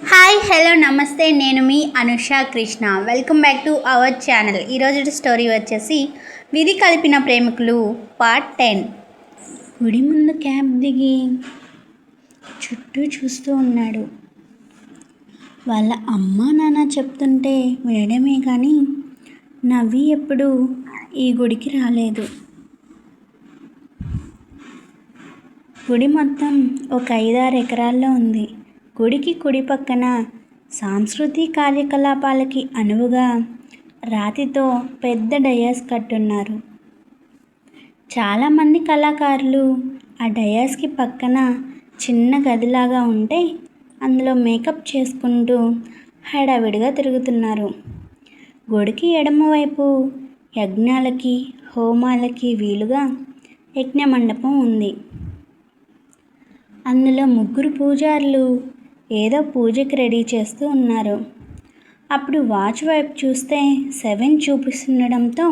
Hi hello నమస్తే. నేను మీ Anusha Krishna. Welcome back to our channel ఈరోజు స్టోరీ వచ్చేసి విధి కలిపిన ప్రేమికులు పార్ట్ టెన్ గుడి ముందు క్యాబ్ దిగి చుట్టూ చూస్తూ ఉన్నాడు. వాళ్ళ అమ్మ నాన్న చెప్తుంటే వినడమే కానీ నవ్వి ఎప్పుడు ఈ గుడికి రాలేదు. గుడి మొత్తం ఒక ఐదారు ఎకరాల్లో ఉంది. గుడికి కుడి పక్కన సాంస్కృతిక కార్యకలాపాలకి అనువుగా రాతితో పెద్ద డయాస్ కట్టున్నారు. చాలామంది కళాకారులు ఆ డయాస్కి పక్కన చిన్న గదిలాగా ఉంటే అందులో మేకప్ చేసుకుంటూ హడావిడిగా తిరుగుతున్నారు. గుడికి ఎడమవైపు యజ్ఞాలకి హోమాలకి వీలుగా యజ్ఞ మండపం ఉంది. అందులో ముగ్గురు పూజారులు ఏదో పూజకి రెడీ చేస్తూ ఉన్నారు. అప్పుడు వాచ్ వైపు చూస్తే సెవెన్ చూపిస్తుండడంతో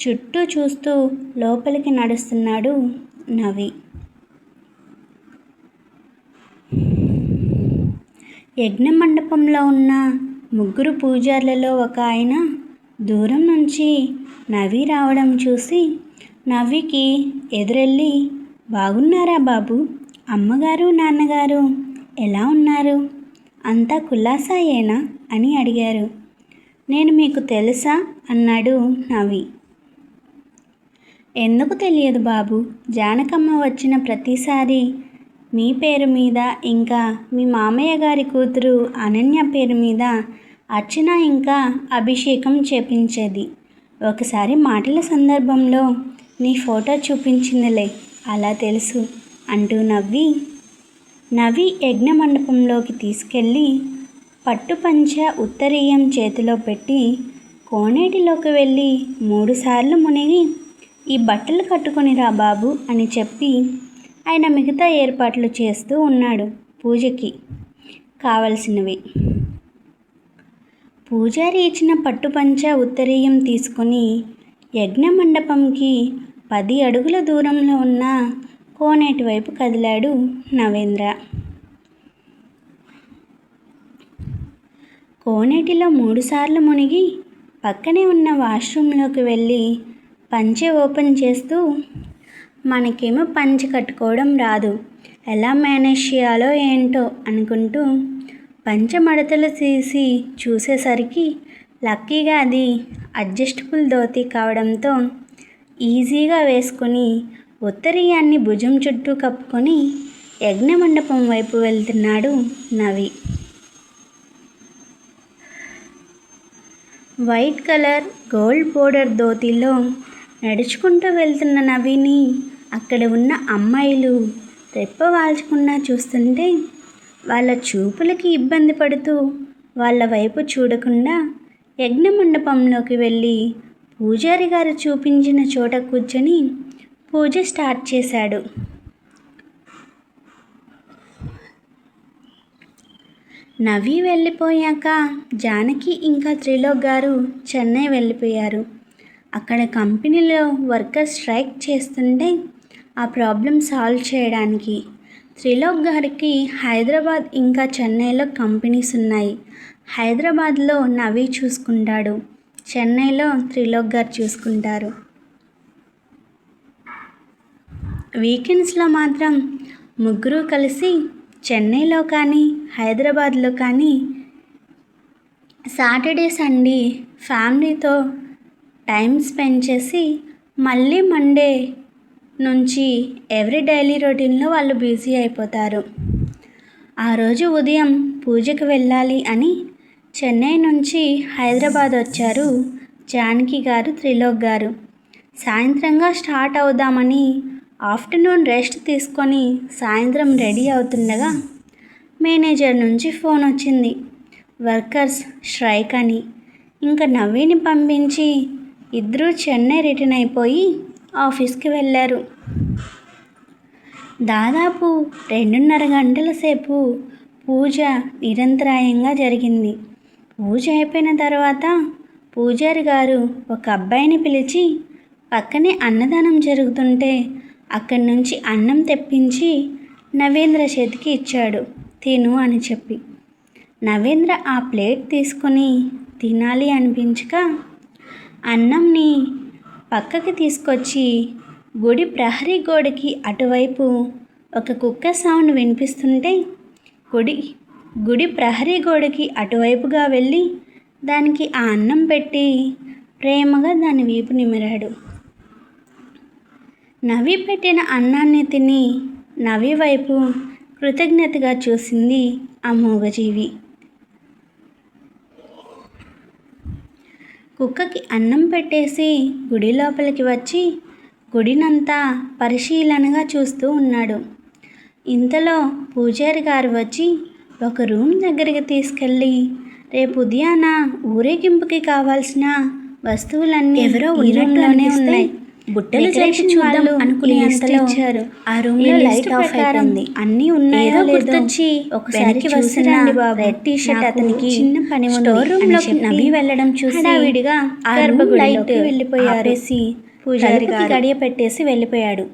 చుట్టూ చూస్తూ లోపలికి నడుస్తున్నాడు నవి. యజ్ఞ మండపంలో ఉన్న ముగ్గురు పూజారులలో ఒక ఆయన దూరం నుంచి నవి రావడం చూసి నవ్వికి ఎదురెళ్ళి బాగున్నారా బాబు? అమ్మగారు నాన్నగారు? ఎలా ఉన్నారు? అంతా కులాసాయేనా అని అడిగారు. నేను మీకు తెలుసా? అన్నాడు నవి. ఎందుకు తెలియదు బాబు? జానకమ్మ వచ్చిన ప్రతిసారి మీ పేరు మీద ఇంకా మీ మామయ్య గారి కూతురు అనన్య పేరు మీద అర్చన ఇంకా అభిషేకం చేపించేది. ఒకసారి మాటల సందర్భంలో నీ ఫోటో చూపించిందిలే అలా తెలుసు అంటూ నవ్వి నవి యజ్ఞ మండపంలోకి తీసుకెళ్ళి పట్టుపంచ ఉత్తరీయం చేతిలో పెట్టి కోనేటిలోకి వెళ్ళి మూడుసార్లు మునిగి ఈ బట్టలు కట్టుకొని రా బాబు అని చెప్పి ఆయన మిగతా ఏర్పాట్లు చేస్తూ ఉన్నాడు పూజకి కావలసినవి. పూజారి ఇచ్చిన పట్టుపంచ ఉత్తరీయం తీసుకొని యజ్ఞ మండపంకి పది అడుగుల దూరంలో ఉన్న కోనేటి వైపు కదిలాడు నవేంద్ర. కోనేటిలో మూడుసార్లు మునిగి పక్కనే ఉన్న వాష్రూమ్లోకి వెళ్ళి పంచె ఓపెన్ చేస్తూ మనకేమో పంచె కట్టుకోవడం రాదు ఎలా మేనేజ్ చేయాలో ఏంటో అనుకుంటూ పంచె మడతలు తీసి చూసేసరికి లక్కీగా అది అడ్జస్టబుల్ ధోతి కావడంతో ఈజీగా వేసుకొని ఉత్తరీయాన్ని భుజం చుట్టూ కప్పుకొని యజ్ఞమండపం వైపు వెళ్తున్నాడు Navi. White colour gold border ధోతిలో నడుచుకుంటూ వెళ్తున్న నవిని అక్కడ ఉన్న అమ్మాయిలు రెప్ప వాల్చకుండా చూస్తుంటే వాళ్ళ చూపులకి ఇబ్బంది పడుతూ వాళ్ళ వైపు చూడకుండా యజ్ఞమండపంలోకి వెళ్ళి పూజారి గారు చూపించిన చోట కూర్చొని పూజ స్టార్ట్ చేశాడు. నవి వెళ్ళిపోయాక జానకి ఇంకా త్రిలోక్ గారు చెన్నై వెళ్ళిపోయారు. అక్కడ కంపెనీలో వర్కర్స్ స్ట్రైక్ చేస్తుంటే ఆ ప్రాబ్లం సాల్వ్ చేయడానికి త్రిలోక్ గారికి హైదరాబాద్ ఇంకా చెన్నైలో కంపెనీస్ ఉన్నాయి. హైదరాబాద్లో నవి చూసుకుంటాడు. చెన్నైలో త్రిలోక్ గారు చూసుకుంటారు. వీకెండ్స్లో మాత్రం ముగ్గురు కలిసి చెన్నైలో కానీ హైదరాబాద్లో కానీ సాటర్డే సండే ఫ్యామిలీతో టైం స్పెండ్ చేసి మళ్ళీ మండే నుంచి ఎవ్రీ డైలీ రొటీన్లో వాళ్ళు బిజీ అయిపోతారు. ఆ రోజు ఉదయం పూజకు వెళ్ళాలి అని చెన్నై నుంచి హైదరాబాద్ వచ్చారు జానకి గారు త్రిలోక్ గారు. సాయంత్రంగా స్టార్ట్ అవుదామని ఆఫ్టర్నూన్ రెస్ట్ తీసుకొని సాయంత్రం రెడీ అవుతుండగా మేనేజర్ నుంచి ఫోన్ వచ్చింది. వర్కర్స్ స్ట్రైక్ అని. ఇంకా నవ్విని పంపించి ఇద్దరూ చెన్నై రిటర్న్ అయిపోయి ఆఫీస్కి వెళ్ళారు. దాదాపు రెండున్నర గంటల సేపు పూజ నిరంతరాయంగా జరిగింది. పూజ అయిపోయిన తర్వాత పూజారి గారు ఒక అబ్బాయిని పిలిచి పక్కనే అన్నదానం జరుగుతుంటే అక్కడి నుంచి అన్నం తెప్పించి నవేంద్ర చేతికి ఇచ్చాడు. తిను అని చెప్పి. నవేంద్ర ఆ ప్లేట్ తీసుకొని తినాలి అనిపించక అన్నంని పక్కకి తీసుకొచ్చి గుడి ప్రహరీ గోడకి అటువైపు ఒక కుక్క సౌండ్ వినిపిస్తుంటే గుడి గుడి ప్రహరీ గోడకి అటువైపుగా వెళ్ళి దానికి ఆ అన్నం పెట్టి ప్రేమగా దాని వీపు నిమిరాడు. నవి పెట్టిన అన్నాన్ని తిని నవి వైపు కృతజ్ఞతగా చూసింది ఆ మూగజీవి. కుక్కకి అన్నం పెట్టేసి గుడి లోపలికి వచ్చి గుడినంతా పరిశీలనగా చూస్తూ ఉన్నాడు. ఇంతలో పూజారి గారు వచ్చి ఒక రూమ్ దగ్గరికి తీసుకెళ్ళి రేపు ఉదయాన ఊరేగింపుకి కావాల్సిన వస్తువులన్నీ ఎవరో ఈ రూమ్లోనే ఉన్నాయి. బుట్టలు జరిపి చూద్దాం అనుకునే అంతలో ఇచ్చారు ఆ room లో off ప్రకారం అయిపోయింది. అన్నీ ఉన్నాయో గుర్తొచ్చి ఒకసారి వెనక్కి చూసి వస్తున్న రండి బాబు. రెడ్ టీ షర్ట్ నాకు అతనికి. చిన్న పని ఉంది స్టోర్ రూమ్ చెప్పి నవ్వి వెళ్ళడం చూసి హడావిడిగా ఆ రూమ్ లైట్ వెళ్ళిపోయారు. పూజారి గడియ పెట్టేసి వెళ్ళిపోయాడు.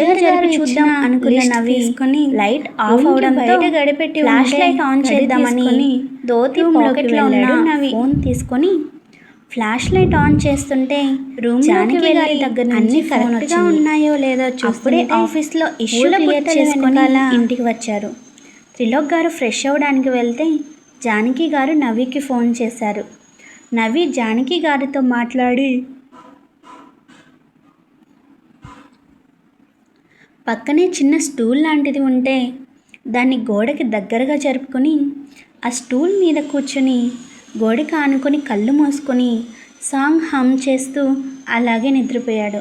గారు జరిపి చూద్దాం అనుకున్న లిస్ట్ నవ్వి తీసుకొని లైట్ ఆఫ్కి అవడంతో బయట గడిపెట్టి ఫ్లాష్ లైట్ ఆన్ చేద్దామని room లోకి పాకెట్లో ఉన్న వెళ్ళాడు నవి. ఫోన్ తీసుకొని ఫ్లాష్ లైట్ ఆన్ చేస్తుంటే రూమ్ జానకి గారి దగ్గర నుంచి అన్ని ఫోన్ కరెక్ట్గా వచ్చింది. ఉన్నాయో లేదో చూస్తుంటే ఆఫీస్లో ఇష్యూ క్లియర్ చేసుకొని ఇంటికి వచ్చారు. త్రిలోక్ గారు ఫ్రెష్ అవ్వడానికి వెళ్తే జానకి గారు నవికి ఫోన్ చేశారు. నవి జానకి గారితో మాట్లాడి పక్కనే చిన్న స్టూల్ లాంటిది ఉంటే దాన్ని గోడకి దగ్గరగా జరుపుకొని ఆ స్టూల్ మీద కూర్చొని గోడకి ఆనుకొని కళ్ళు మూసుకొని సాంగ్ హమ్ చేస్తూ అలాగే నిద్రపోయాడు.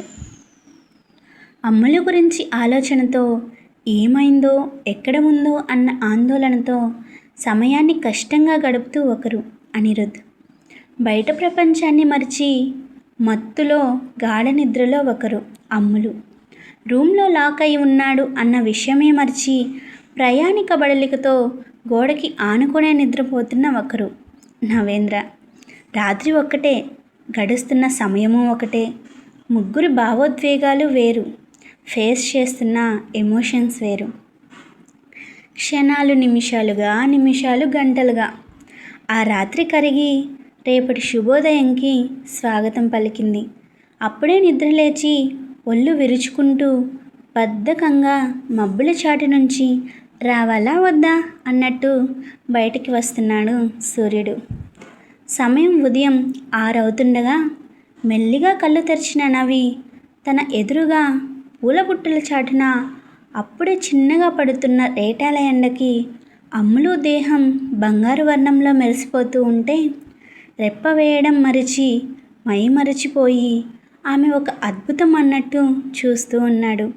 అమ్ముల గురించి ఆలోచనతో ఏమైందో ఎక్కడ ఉందో అన్న ఆందోళనతో సమయాన్ని కష్టంగా గడుపుతూ ఒకరు అనిరుద్. బయట ప్రపంచాన్ని మరిచి మత్తులో గాఢ నిద్రలో ఒకరు అమ్ములు. రూమ్లో లాక్ అయి ఉన్నాడు అన్న విషయమే మరిచి ప్రయాణిక బడలికతో గోడకి ఆనుకునే నిద్రపోతున్న ఒకరు నవేంద్ర రాత్రి ఒక్కటే గడుస్తున్న సమయము ఒకటే. ముగ్గురు భావోద్వేగాలు వేరు. ఫేస్ చేస్తున్న ఎమోషన్స్ వేరు. క్షణాలు నిమిషాలుగా నిమిషాలు గంటలుగా. ఆ రాత్రి కరిగి రేపటి శుభోదయంకి స్వాగతం పలికింది. అప్పుడే నిద్రలేచి ఒళ్ళు విరుచుకుంటూ బద్ధకంగా మబ్బుల చాటు నుంచి రావాలా వద్దా? అన్నట్టు బయటికి వస్తున్నాడు సూర్యుడు. సమయం ఉదయం ఆరవుతుండగా మెల్లిగా కళ్ళు తెరిచిన నవి తన ఎదురుగా పూల బుట్టల చాటున అప్పుడే చిన్నగా పడుతున్న రేటాల ఎండకి అమ్ములు దేహం బంగారు వర్ణంలో మెరిసిపోతూ ఉంటే రెప్ప వేయడం మరిచి మై మరచిపోయి ఆమె ఒక అద్భుతం అన్నట్టు చూస్తూ ఉన్నాడు.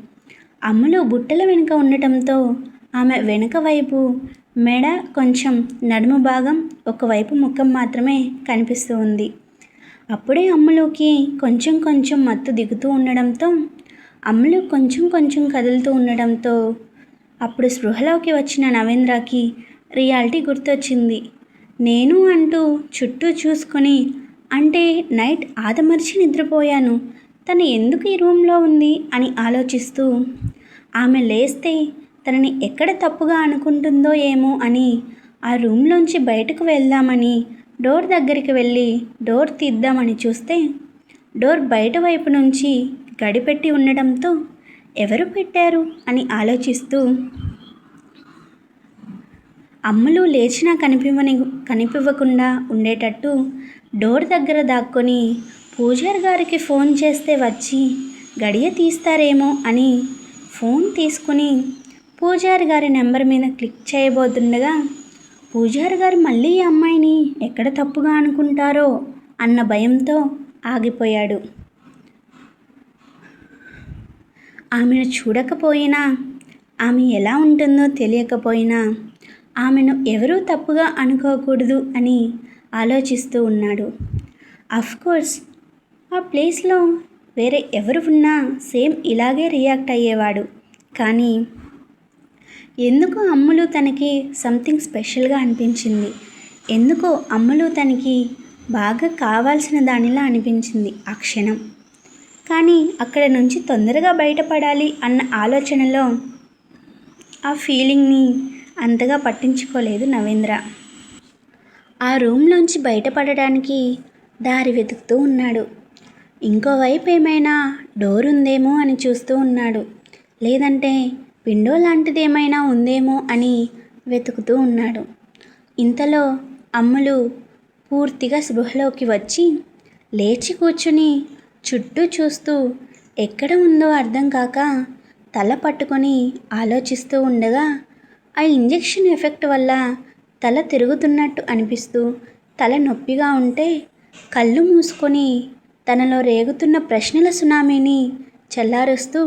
అమ్ములు బుట్టల వెనుక ఉండటంతో ఆమె వెనుక వైపు మెడ కొంచెం నడుము భాగం ఒకవైపు ముఖం మాత్రమే కనిపిస్తూ ఉంది. అప్పుడే అమ్మలోకి కొంచెం కొంచెం మత్తు దిగుతూ ఉండడంతో అమ్మలు కొంచెం కొంచెం కదులుతూ ఉండడంతో అప్పుడు స్పృహలోకి వచ్చిన నవేంద్రకి రియాలిటీ గుర్తొచ్చింది. నేను అంటూ చుట్టూ చూసుకొని అంటే నైట్ ఆదమర్చి నిద్రపోయాను. తను ఎందుకు ఈ రూమ్లో ఉంది అని ఆలోచిస్తూ ఆమె లేస్తే తనని ఎక్కడ తప్పుగా అనుకుంటుందో ఏమో అని ఆ రూమ్లోంచి బయటకు వెళ్దామని డోర్ దగ్గరికి వెళ్ళి డోర్ తీద్దామని చూస్తే డోర్ బయట వైపు నుంచి గడిపెట్టి ఉండడంతో ఎవరు పెట్టారు అని ఆలోచిస్తూ అమ్ములు లేచినా కనిపివ్వని కనిపివ్వకుండా ఉండేటట్టు డోర్ దగ్గర దాక్కొని పూజారి గారికి ఫోన్ చేస్తే వచ్చి గడియ తీస్తారేమో అని ఫోన్ తీసుకుని పూజారి గారి నెంబర్ మీద క్లిక్ చేయబోతుండగా పూజారి గారు మళ్ళీ ఈ అమ్మాయిని ఎక్కడ తప్పుగా అనుకుంటారో అన్న భయంతో ఆగిపోయాడు. ఆమెను చూడకపోయినా ఆమె ఎలా ఉంటుందో తెలియకపోయినా ఆమెను ఎవరూ తప్పుగా అనుకోకూడదు అని ఆలోచిస్తూ ఉన్నాడు. కోర్స్ ఆ ప్లేస్లో వేరే ఎవరు ఉన్నా సేమ్ ఇలాగే రియాక్ట్ అయ్యేవాడు. కానీ ఎందుకో అమ్ములు తనకి సంథింగ్ స్పెషల్గా అనిపించింది. ఎందుకో అమ్ములు తనకి బాగా కావాల్సిన దానిలా అనిపించింది ఆ క్షణం. కానీ అక్కడ నుంచి తొందరగా బయటపడాలి అన్న ఆలోచనలో ఆ ఫీలింగ్ని అంతగా పట్టించుకోలేదు నవేంద్ర. ఆ రూమ్లోంచి బయటపడడానికి దారి వెతుకుతూ ఉన్నాడు. ఇంకోవైపు ఏమైనా డోర్ ఉందేమో అని చూస్తూ ఉన్నాడు. లేదంటే విండో లాంటిది ఏమైనా ఉందేమో అని వెతుకుతూ ఉన్నాడు. ఇంతలో అమ్ములు పూర్తిగా స్పృహలోకి వచ్చి లేచి కూర్చుని చుట్టూ చూస్తూ ఎక్కడ ఉందో అర్థం కాక తల పట్టుకొని ఆలోచిస్తూ ఉండగా ఆ ఇంజెక్షన్ ఎఫెక్ట్ వల్ల తల తిరుగుతున్నట్టు అనిపిస్తూ తల నొప్పిగా ఉంటే కళ్ళు మూసుకొని తనలో రేగుతున్న ప్రశ్నల సునామీని చల్లారుస్తూ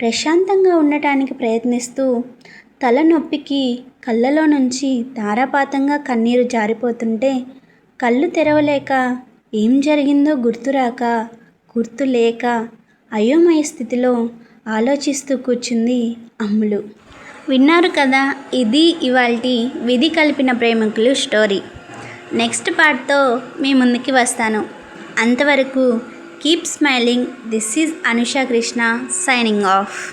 ప్రశాంతంగా ఉండటానికి ప్రయత్నిస్తూ తలనొప్పికి కళ్ళలో నుంచి ధారాపాతంగా కన్నీరు జారిపోతుంటే కళ్ళు తెరవలేక ఏం జరిగిందో గుర్తురాక గుర్తు లేక అయోమయ స్థితిలో ఆలోచిస్తూ కూర్చుంది అమ్ములు. విన్నారు కదా ఇది ఇవాళ విధి కలిపిన ప్రేమికులు స్టోరీ. నెక్స్ట్ పార్ట్తో మీ ముందుకి వస్తాను. అంతవరకు Keep smiling. This is Anusha Krishna signing off.